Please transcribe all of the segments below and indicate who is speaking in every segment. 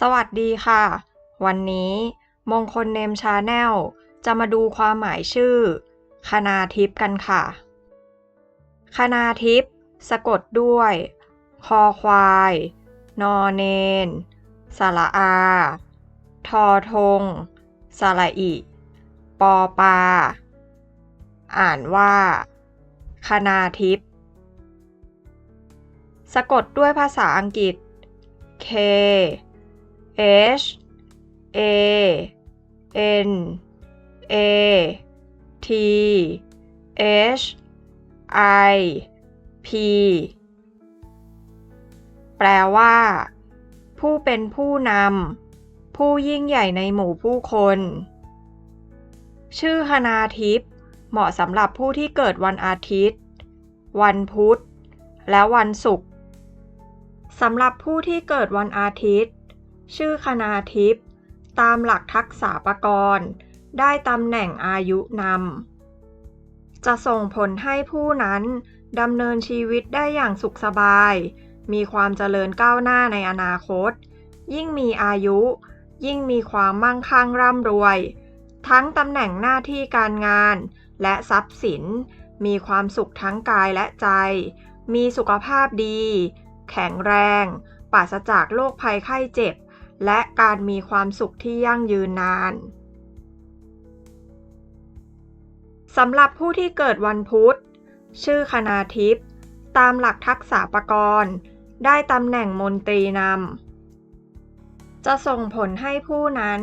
Speaker 1: สวัสดีค่ะ วันนี้มงคลเนมชาแนลจะมาดูความหมายชื่อ คณาทิพย์กันค่ะ คณาทิพย์สะกดด้วย คอควาย นอเนน สระอา ทอทง สระอิ ปอปา อ่านว่า คณาทิพย์สะกดด้วยภาษาอังกฤษ K H A N A T H I P แปลว่า ผู้เป็นผู้นำผู้ยิ่งใหญ่ในหมู่ผู้คน ชื่อคณาทิพย์เหมาะสำหรับผู้ที่เกิดวันอาทิตย์ วันพุธ และวันศุกร์สำหรับผู้ที่เกิดวันอาทิตย์ ชื่อคณาทิพย์ตามหลักทักษะประกรณ์ได้ตำแหน่งอายุนำ จะส่งผลให้ผู้นั้นดำเนินชีวิตได้อย่างสุขสบาย มีความเจริญก้าวหน้าในอนาคต ยิ่งมีอายุ ยิ่งมีความมั่งคั่งร่ำรวย ทั้งตำแหน่งหน้าที่การงาน และทรัพย์สิน มีความสุขทั้งกายและใจ มีสุขภาพดี แข็งแรง ปราศจากโรคภัยไข้เจ็บ และการมีความสุขที่ยั่งยืนนานสำหรับผู้ที่เกิดวันพุธ ชื่อคณาทิพย์ตามหลักทักษะประกรณ์ ได้ตำแหน่งมนตรีนำ จะส่งผลให้ผู้นั้น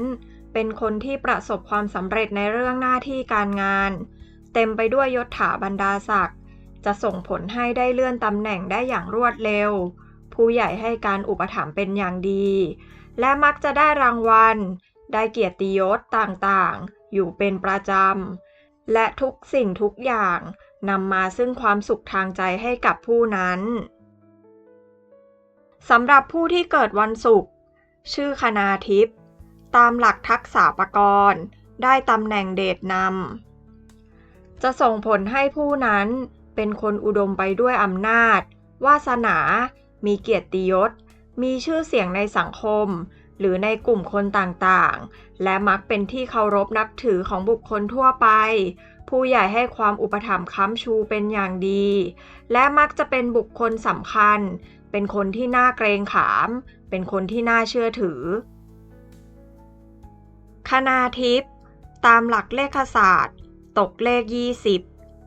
Speaker 1: เป็นคนที่ประสบความสำเร็จในเรื่องหน้าที่การงาน เต็มไปด้วยยศถาบรรดาศักดิ์จะส่งผลให้ได้เลื่อนตำแหน่งได้อย่างรวดเร็ว ผู้ใหญ่ให้การอุปถัมภ์เป็นอย่างดี และมักจะได้รางวัล ได้เกียรติยศต่างๆ อยู่เป็นประจำ และทุกสิ่งทุกอย่างนำมาซึ่งความสุขทางใจให้กับผู้นั้นสำหรับผู้ที่เกิดวันศุกร์ชื่อคณาทิพย์ตามหลักทักษะประกรณ์ได้ตำแหน่งเดชนำจะส่งผลให้ผู้นั้นเป็นคนอุดมไปด้วยอำนาจ วาสนา มีเกียรติยศ มีชื่อเสียงในสังคม หรือในกลุ่มคนต่างๆ และมักเป็นที่เคารพนับถือของบุคคลทั่วไป ผู้ใหญ่ให้ความอุปถัมภ์ค้ำชูเป็นอย่างดี และมักจะเป็นบุคคลสำคัญ เป็นคนที่น่าเกรงขาม เป็นคนที่น่าเชื่อถือ คณาทิพย์ตามหลักเลขศาสตร์ ตกเลข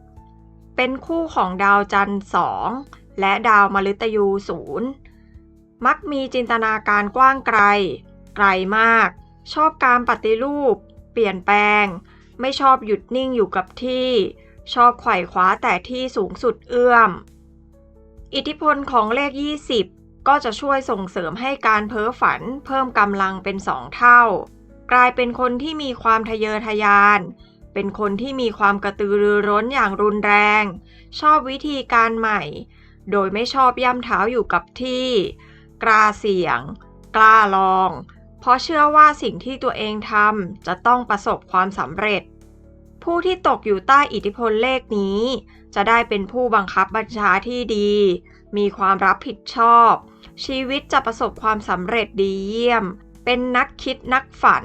Speaker 1: 20 เป็นคู่ของดาวจันทร์สองและดาวมฤตยูศูนย์ มักมีจินตนาการกว้างไกล ไกลมาก ชอบการปฏิรูป เปลี่ยนแปลง ไม่ชอบหยุดนิ่งอยู่กับที่ ชอบไขว่คว้าแต่ที่สูงสุดเอื้อม อิทธิพลของเลข 20 ก็จะช่วยส่งเสริมให้การเพ้อฝันเพิ่มกำลังเป็นสองเท่า กลายเป็นคนที่มีความทะเยอทะยาน เป็นคนที่มีความกระตือรือร้นอย่างรุนแรง ชอบวิธีการใหม่ โดยไม่ชอบย่ำเท้าอยู่กับที่ กล้าเสี่ยง กล้าลอง เพราะเชื่อว่าสิ่งที่ตัวเองทำจะต้องประสบความสำเร็จ ผู้ที่ตกอยู่ใต้อิทธิพลเลขนี้ จะได้เป็นผู้บังคับบัญชาที่ดี มีความรับผิดชอบ ชีวิตจะประสบความสำเร็จดีเยี่ยม เป็นนักคิดนักฝัน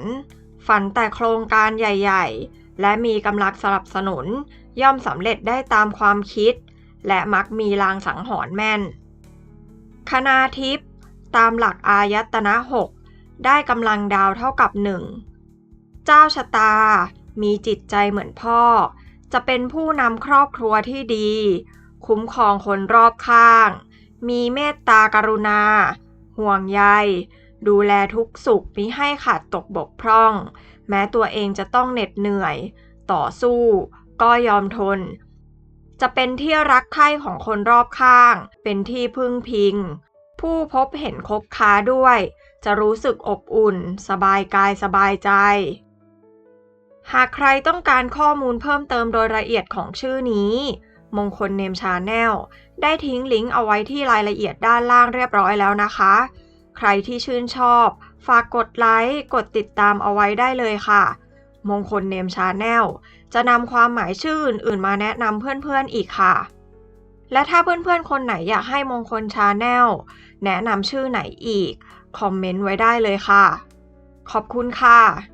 Speaker 1: ฝันแต่โครงการใหญ่ ๆ และมีกำลังสนับสนุน ย่อมสำเร็จได้ตามความคิด และมักมีลางสังหรณ์แม่นคณาทิพย์ ตามหลักอายตนะหกได้กำลังดาวเท่ากับหนึ่งเจ้าชะตา มีจิตใจเหมือนพ่อ จะเป็นผู้นำครอบครัวที่ดี คุ้มครองคนรอบข้าง มีเมตตากรุณา ห่วงใย ดูแลทุกสุขมิให้ขาดตกบกพร่อง แม้ตัวเองจะต้องเหน็ดเหนื่อย ต่อสู้ ก็ยอมทน จะเป็นที่รักใคร่ของคนรอบข้าง เป็นที่พึ่งพิง ผู้พบเห็นคบค้าด้วย จะรู้สึกอบอุ่น สบายกายสบายใจ หากใครต้องการข้อมูลเพิ่มเติมโดยละเอียดของชื่อนี้ มงคลเนมชาแนลได้ทิ้งลิงก์เอาไว้ที่รายละเอียดด้านล่างเรียบร้อยแล้วนะคะ ใครที่ชื่นชอบ ฝากกดไลค์กดติดตามเอาไว้ได้เลยค่ะ มงคลเนมชาแนลจะนำความหมายชื่ออื่นๆมาแนะนำเพื่อนๆอีกค่ะ และถ้าเพื่อนๆ คนไหนอยากให้มงคลชาแนลแนะนำชื่อไหนอีก คอมเมนต์ไว้ได้เลยค่ะ ขอบคุณค่ะ